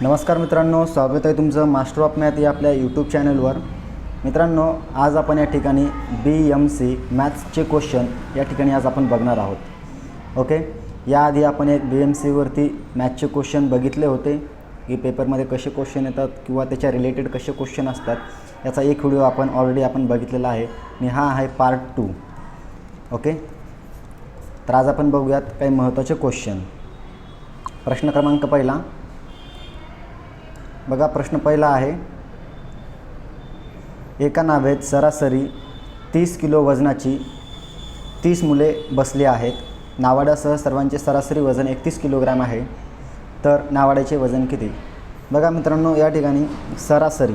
नमस्कार मित्रांनो स्वागत आहे तुमचं मास्टर ऑफ मॅथ या आपल्या यूट्यूब चॅनलवर. मित्रांनो आज आपण या ठिकाणी बी एम सी मॅथ्सचे क्वेश्चन या ठिकाणी आज आपण बघणार आहोत. ओके? याआधी आपण एक बी एम सीवरती मॅथ्सचे क्वेश्चन बघितले होते. की पेपरमध्ये कसे क्वेश्चन येतात किंवा त्याच्या रिलेटेड कसे क्वेश्चन असतात याचा एक व्हिडिओ आपण ऑलरेडी आपण बघितलेला आहे. आणि हा आहे पार्ट टू ओके? तर आज आपण बघूयात काही महत्त्वाचे क्वेश्चन. प्रश्न क्रमांक पहिला. बघा प्रश्न पहिला आहे. एका नावेत सरासरी तीस किलो वजनाची तीस मुले बसली आहेत. नावाड्यासह सर्वांचे सरासरी वजन एकतीस किलोग्रॅम आहे. तर नावाड्याचे वजन किती? बघा मित्रांनो या ठिकाणी सरासरी.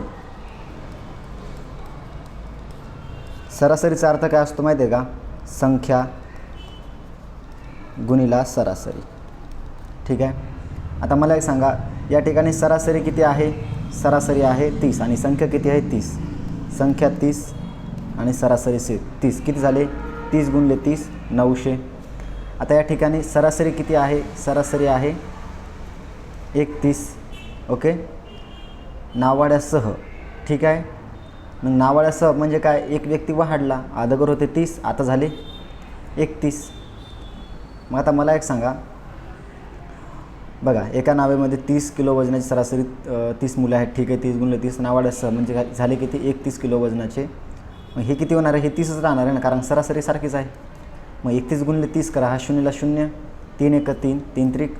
सरासरीचा अर्थ काय असतो माहिती आहे का? संख्या गुणिला सरासरी. ठीक आहे? आता मला एक सांगा या ठिकाणी सरासरी किती आहे? सरासरी आहे तीस आणि संख्या किती आहे? तीस. संख्या तीस आणि सरासरी से तीस. किती झाले? तीस गुणले तीस नऊशे. आता या ठिकाणी सरासरी किती आहे? सरासरी आहे एकतीस. ओके? नावाड्यासह. ठीक आहे? मग नावाड्यासह म्हणजे काय? एक व्यक्ती वाढला. अगोदर होते तीस आता झाले एकतीस. मग आता मला एक सांगा. बघा एका नावेमध्ये तीस किलो वजनाची सरासरी तीस मुलं आहेत. ठीक आहे तीस गुणले तीस नावाड्यासह म्हणजे काय झाले किती एकतीस किलो वजनाचे. मग हे किती होणार आहे? हे तीसच राहणार आहे ना? कारण सरासरी सारखीच आहे. मग एकतीस गुणले तीस करा. हा शून्यला शून्य. तीन एक तीन. तीन त्रिक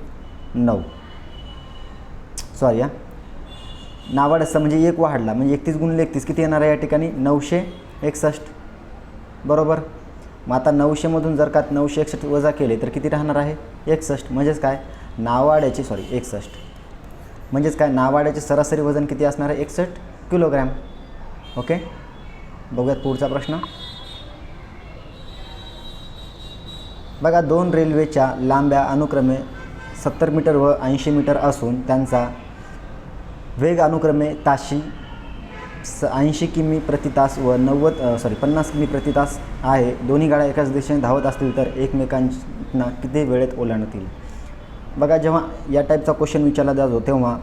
नऊ. सॉरी या नावाड्यासह म्हणजे एक वाढला. म्हणजे एकतीस गुणले एकतीस किती येणार आहे या ठिकाणी? नऊशे एकसष्ट. बरोबर? मग आता नऊशेमधून जर का नऊशे एकसष्ट वजा केले तर किती राहणार आहे? एकसष्ट. म्हणजेच काय? नावाड्याचे सॉरी एकसष्ट. म्हणजेच काय? नावाड्याचे सरासरी वजन किती असणार आहे? एकसष्ट किलोग्रॅम. ओके? बघूयात पुढचा प्रश्न. बघा दोन रेल्वेच्या लांब्या अनुक्रमे सत्तर मीटर व ऐंशी मीटर असून त्यांचा वेग अनुक्रमे ताशी स ऐंशी किमी प्रति तास व नव्वद सॉरी पन्नास किमी प्रति तास आहे. दोन्ही गाड्या एकाच दिशेने धावत असतील तर एकमेकांना किती वेळेत ओलांडतील? बघा जेव्हा या टाईपचा क्वेश्चन विचारला जातो तेव्हा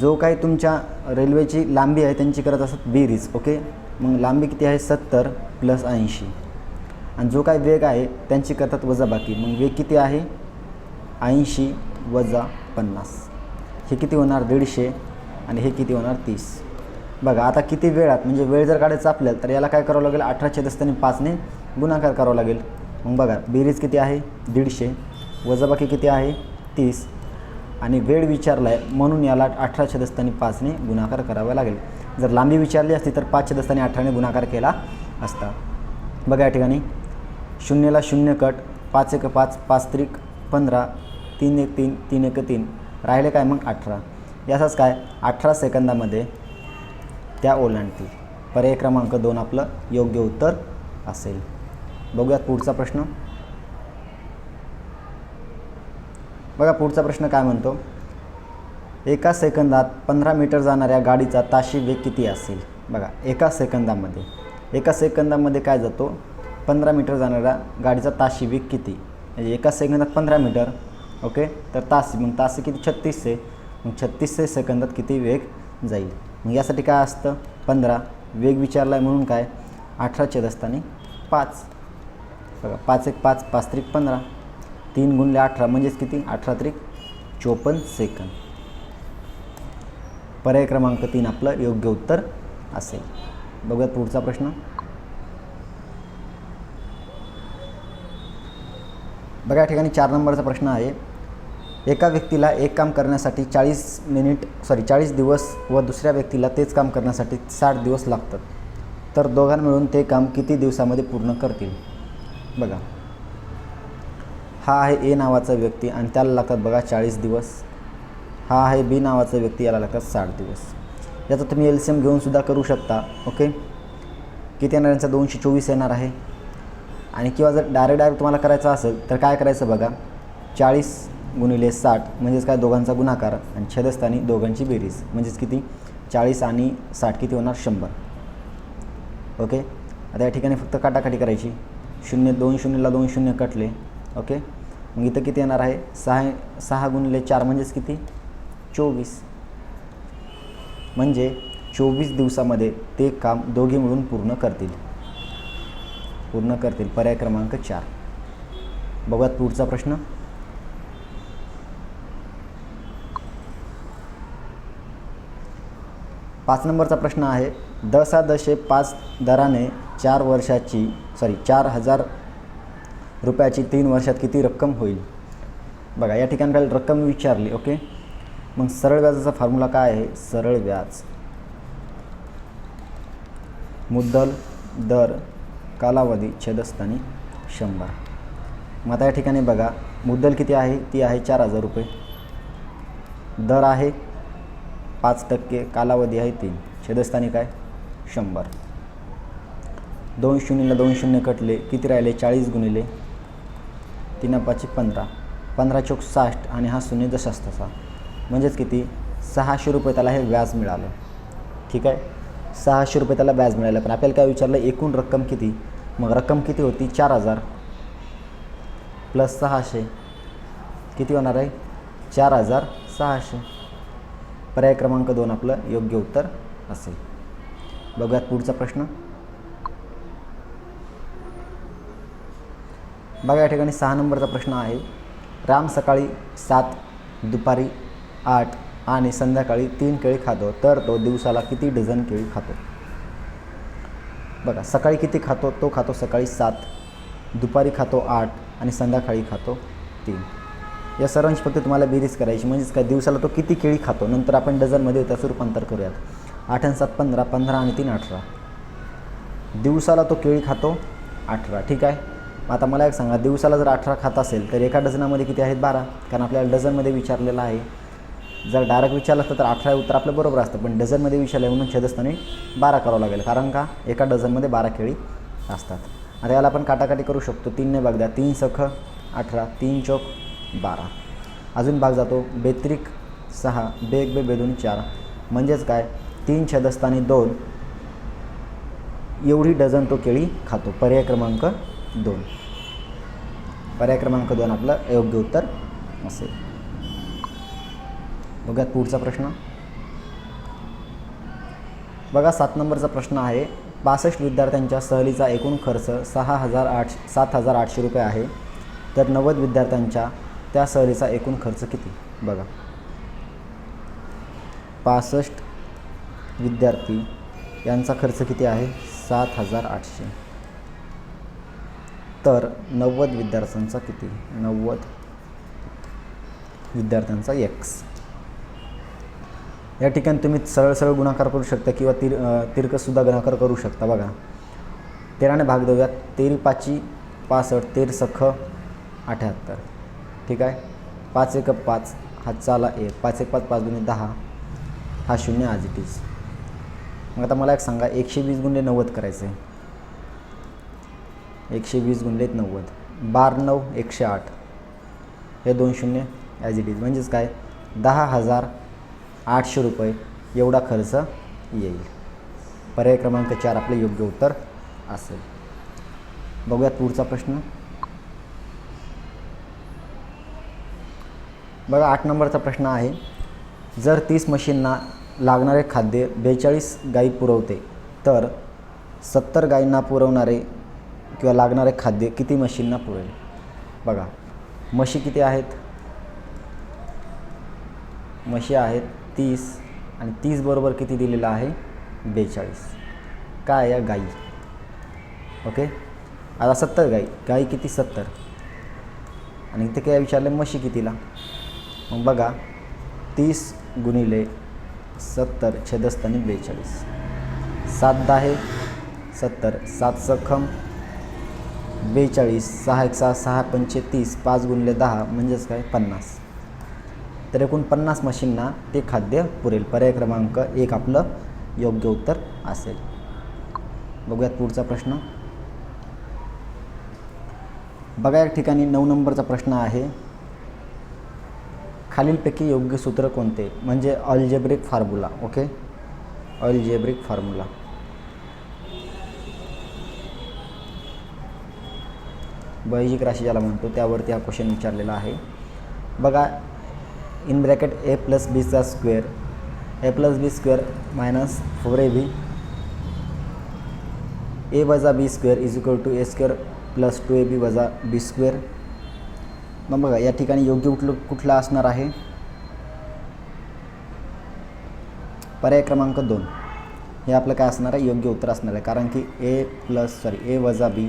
जो काही तुमच्या रेल्वेची लांबी आहे त्यांची करत असत बेरीज ओके मग लांबी किती आहे? सत्तर प्लस ऐंशी. आणि जो काही वेग आहे त्यांची करतात वजाबाकी. मग वेग किती आहे? ऐंशी वजा पन्नास. हे किती होणार? दीडशे. आणि हे किती होणार? तीस. बघा आता किती वेळात म्हणजे वेळ जर काढायचा आपल्याला तर याला काय करावं लागेल? अठराशे दस्ताने पाचने गुणाकार करावा लागेल. मग बघा बेरीज किती आहे? दीडशे. वजाबाकी किती आहे? तीस आणि वेळ विचारला आहे म्हणून याला अठरा दस्ताने पाचने गुणाकार करावा लागेल. जर लांबी विचारली असती तर पाच दस्ताने अठराने गुणाकार केला असता. बघा या ठिकाणी. शून्यला शून्य कट पाच एक पाच पाच त्रिक पंधरा तीन एक तीन तीन एक तीन. राहिले काय मग अठरा? याचाच काय? अठरा सेकंदामध्ये त्या ओलांडतील. पर्याय क्रमांक दोन आपलं योग्य उत्तर असेल. बघूयात पुढचा प्रश्न. बघा पुढचा प्रश्न काय म्हणतो? एका सेकंदात पंधरा मीटर जाणाऱ्या गाडीचा ताशी वेग किती असेल? बघा एका सेकंदामध्ये. एका सेकंदामध्ये काय जातो? पंधरा मीटर जाणाऱ्या गाडीचा ताशी वेग किती? म्हणजे एका सेकंदात पंधरा मीटर ओके? तर तास मग तास किती? छत्तीस आहे मग छत्तीस सेकंदात किती वेग जाईल? मग यासाठी काय असतं? पंधरा. वेग विचारला आहे म्हणून काय? अठरा छेदस्थानी पाच. बघा पाच एक पाच पाच त्रिक पंधरा. तीन गुणले अठरा म्हणजेच किती? अठरा त्रिक चोपन्न सेकंद. पर्याय क्रमांक तीन आपलं योग्य उत्तर असेल. बघूयात पुढचा प्रश्न. बघा या ठिकाणी चार नंबरचा प्रश्न आहे. एका व्यक्तीला एक काम करण्यासाठी चाळीस मिनिट सॉरी चाळीस दिवस व दुसऱ्या व्यक्तीला तेच काम करण्यासाठी साठ दिवस लागतात. तर दोघां मिळून ते काम किती दिवसामध्ये पूर्ण करतील? बघा. हा आहे ए नावाचा व्यक्ती आणि त्याला लागतात बघा चाळीस दिवस. हा आहे बी नावाचा व्यक्ती याला लागतात साठ दिवस. याचा तुम्ही एल सी एम घेऊनसुद्धा करू शकता ओके किती येणार यांचा दोनशे चोवीस येणार आहे. आणि किंवा जर डायरेक्ट डायरेक्ट तुम्हाला करायचं असेल तर काय करायचं बघा? चाळीस गुणिले साठ म्हणजेच काय? दोघांचा गुणाकार आणि छेदस्थानी दोघांची बेरीज. म्हणजेच किती? चाळीस आणि साठ किती होणार? शंभर. ओके आता या ठिकाणी फक्त काटाकाटी करायची. शून्य दोन शून्यला दोन शून्य कटले. ओके मग इथं किती येणार आहे? सहा सहा गुणिले चार म्हणजेच किती? चोवीस. म्हणजे चोवीस दिवसामध्ये ते काम दोघे मिळून पूर्ण करतील. पूर्ण करतील. पर्याय क्रमांक चार. बघूयात पुढचा प्रश्न. पाच नंबरचा प्रश्न आहे. दशा दशे पाच दराने चार वर्षाची सॉरी चार हजार रुपयाची तीन वर्षात किती रक्कम होईल? बघा या ठिकाणी आपल्याला रक्कम विचारली ओके? मग सरळ व्याजाचा फॉर्म्युला काय आहे? सरळ व्याज. मुद्दल दर कालावधी छेदस्थानी शंभर. मग आता या ठिकाणी बघा मुद्दल किती आहे? ती आहे चार हजार रुपये. दर आहे पाच टक्के कालावधी आहे तीन. छेदस्थानी काय? शंभर. दोन शून्यला दोन शून्य कटले किती राहिले? चाळीस गुणिले तीन पाचशे पंधरा. पंधरा चौक साठ आणि हा शून्य जसाच म्हणजेच किती? सहाशे रुपये त्याला हे व्याज मिळालं. ठीक आहे? सहाशे रुपये त्याला व्याज मिळालं. पण आपल्याला काय विचारलं? एकूण रक्कम किती? मग रक्कम किती होती? चार हजार. प्लस सहाशे. किती होणार आहे? चार हजार सहाशे. पर्याय क्रमांक दोन आपलं योग्य उत्तर असेल. बघूयात पुढचा प्रश्न. बघा या ठिकाणी सहा नंबरचा प्रश्न आहे. राम सकाळी सात दुपारी आठ आणि संध्याकाळी तीन केळी खातो तर तो दिवसाला किती डझन केळी खातो? बघा सकाळी किती खातो तो खातो सकाळी सात दुपारी खातो आठ आणि संध्याकाळी खातो तीन. या सर्वांची फक्त तुम्हाला बेरीज करायची म्हणजेच काय दिवसाला तो किती केळी खातो? नंतर आपण डझनमध्ये त्याचं रूपांतर करूयात. आठ आणि सात पंधरा पंधरा आणि तीन अठरा. दिवसाला तो केळी खातो अठरा ठीक आहे? आता मला एक सांगा दिवसाला जर अठरा खात असेल तर एका डझनामध्ये किती आहेत? बारा. कारण आपल्याला डझनमध्ये विचारलेलं आहे. जर डायरेक्ट विचारलं असतं तर अठरा उत्तर आपलं बरोबर असतं. पण डझनमध्ये विचारलं म्हणून छेदस्थानी बारा करावं लागेल. कारण का? एका डझनमध्ये बारा केळी असतात. आता याला आपण काटाकाटी करू शकतो. तीनने भाग द्या. तीन सख अठरा. तीन चौक बारा. अजून भाग जातो. बेत्रिक सहा. बेग बे बेदून चार. म्हणजेच काय? तीन छेदस्थानी दोन. एवढी डझन तो केळी खातो. पर्याय क्रमांक दोन. पर्याय क्रमांक दोन आपलं योग्य उत्तर असेल. बघा पुढचा प्रश्न. बघा सात नंबरचा प्रश्न आहे. पासष्ट विद्यार्थ्यांच्या सहलीचा एकूण खर्च सहा हजार आठ सात हजार आठशे रुपये आहे. तर नव्वद विद्यार्थ्यांच्या त्या सहलीचा एकूण खर्च किती? बघा. पासष्ट विद्यार्थी यांचा खर्च किती आहे? सात हजार आठशे. तर नव्वद विद्यार्थ्यांचा किती? नव्वद विद्यार्थ्यांचा एक्स या ठिकाणी तुम्ही सरळ सरळ गुणाकार करू शकता किंवा तिर तिरकसुद्धा गुणाकार करू शकता बघा. तेराने भाग देऊयात. तेरी पाची पासष्ट तेर सख अठ्याहत्तर. ठीक आहे? पाच एक पाच हा चाला एक. पाच एक पाच पाच दोन्ही दहा. हा शून्य आज इट इज मग आता मला एक सांगा एकशे वीस गुणले नव्वद करायचं आहे एकशे वीस गुणले नव्वद. बार नऊ एकशे आठ. हे दोन शून्य ॲज इट इज म्हणजेच काय? दहा हजार आठशे रुपये एवढा खर्च येईल. पर्याय क्रमांक चार आपले योग्य उत्तर असेल. बघूयात पुढचा प्रश्न. बघा आठ नंबरचा प्रश्न आहे. जर तीस मशीनना लागणारे खाद्य बेचाळीस गायी पुरवते तर सत्तर गायींना पुरवणारे किंवा लागणारे खाद्य किती म्हशींना पुरेल? बघा म्हशी किती आहेत? म्हशी आहेत तीस आणि तीस बरोबर किती दिलेलं आहे? बेचाळीस. काय या गाई? ओके? आता सत्तर गाई. गाई किती? सत्तर. आणि इथे काय विचारलं म्हशी कितीला? मग बघा तीस गुणिले सत्तर छेदस्थानी बेचाळीस. सात दहा सत्तर. सात सखम. बेचाळीस सहा एक सहा सहा पंचे तीस पाच गुणले दहा म्हणजेच काय? पन्नास. तर एकूण पन्नास मशीनना ते खाद्य पुरेल. पर्याय क्रमांक एक आपलं योग्य उत्तर असेल. बघूयात पुढचा प्रश्न. बघा या ठिकाणी नऊ नंबरचा प्रश्न आहे. खालीलपैकी योग्य सूत्र कोणते? म्हणजे algebraic formula okay algebraic formula बैजिक राशी ज्याला म्हणतो त्यावरती हा क्वेश्चन विचारलेला आहे. बघा इन ब्रॅकेट ए प्लस बीचा square A plus B square minus four A B A वजा B square is equal to A square plus two A B वजा बी स्क्वेअर मग बघा या ठिकाणी योग्य कुठलं कुठला असणार आहे? पर्याय क्रमांक दोन. हे आपलं काय असणार आहे? योग्य उत्तर असणार आहे. कारण की ए प्लस सॉरी ए वजा बी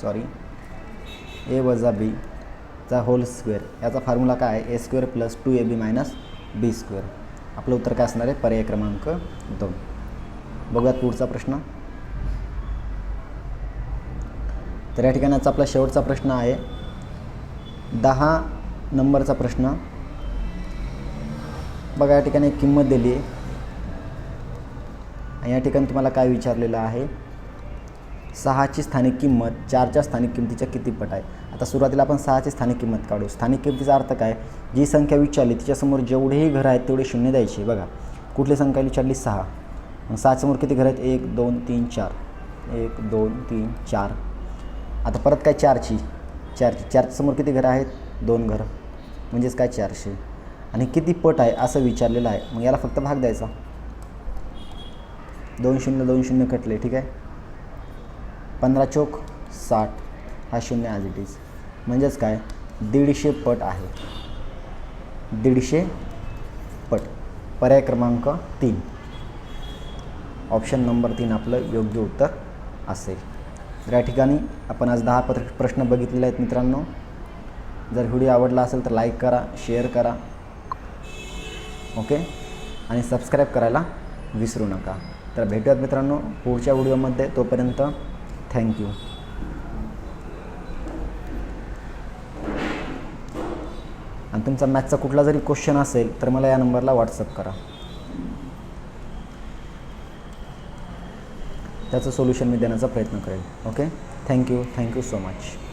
सॉरी ए वजा बी चा होल स्क्वेअर याचा फॉर्म्युला काय आहे? A square plus two A B minus B square आपलं उत्तर काय असणार आहे? पर्याय क्रमांक दोन. बघूयात पुढचा प्रश्न. तर या ठिकाणाचा आपला शेवटचा प्रश्न आहे. दहा नंबरचा प्रश्न. बघा या ठिकाणी किंमत दिली आहे. आणि या ठिकाणी तुम्हाला काय विचारलेलं आहे? सहाची स्थानिक किंमत चारच्या स्थानिक किंमतीच्या किती पट आहे? आता सुरुवातीला आपण सहाची स्थानिक किंमत काढू. स्थानिक किमतीचा अर्थ काय? जी संख्या विचारली तिच्यासमोर जेवढेही घरं आहेत तेवढे शून्य द्यायचे. बघा कुठली संख्या विचारली? सहा. मग सहासमोर किती घरं आहेत? एक दोन तीन चार. एक दोन तीन चार. आता परत काय चारची? चारची. चारच्यासमोर किती घरं आहेत? दोन घरं. म्हणजेच काय चारशे? आणि किती पट आहे असं विचारलेलं आहे. मग याला फक्त भाग द्यायचा. दोन शून्य दोन शून्य कटले ठीक आहे? पंधरा चोक साठ हा शून्य ॲज इट इज म्हणजेच काय? दीडशे पट आहे. दीडशे पट. पर्याय क्रमांक तीन. ऑप्शन नंबर तीन आपलं योग्य उत्तर असेल. तर या ठिकाणी आपण आज दहा पत्र प्रश्न बघितलेले आहेत मित्रांनो. जर व्हिडिओ आवडला असेल तर लाईक करा शेअर करा. ओके आणि सबस्क्राईब करायला विसरू नका. तर भेटूयात मित्रांनो पुढच्या व्हिडिओमध्ये. तोपर्यंत थँक्यू आणि तुमचा मॅथचा कुठला जरी क्वेश्चन असेल तर मला या नंबरला व्हॉट्सअप करा. त्याचं सोल्युशन मी देण्याचा प्रयत्न करेल. Okay thank you thank you so much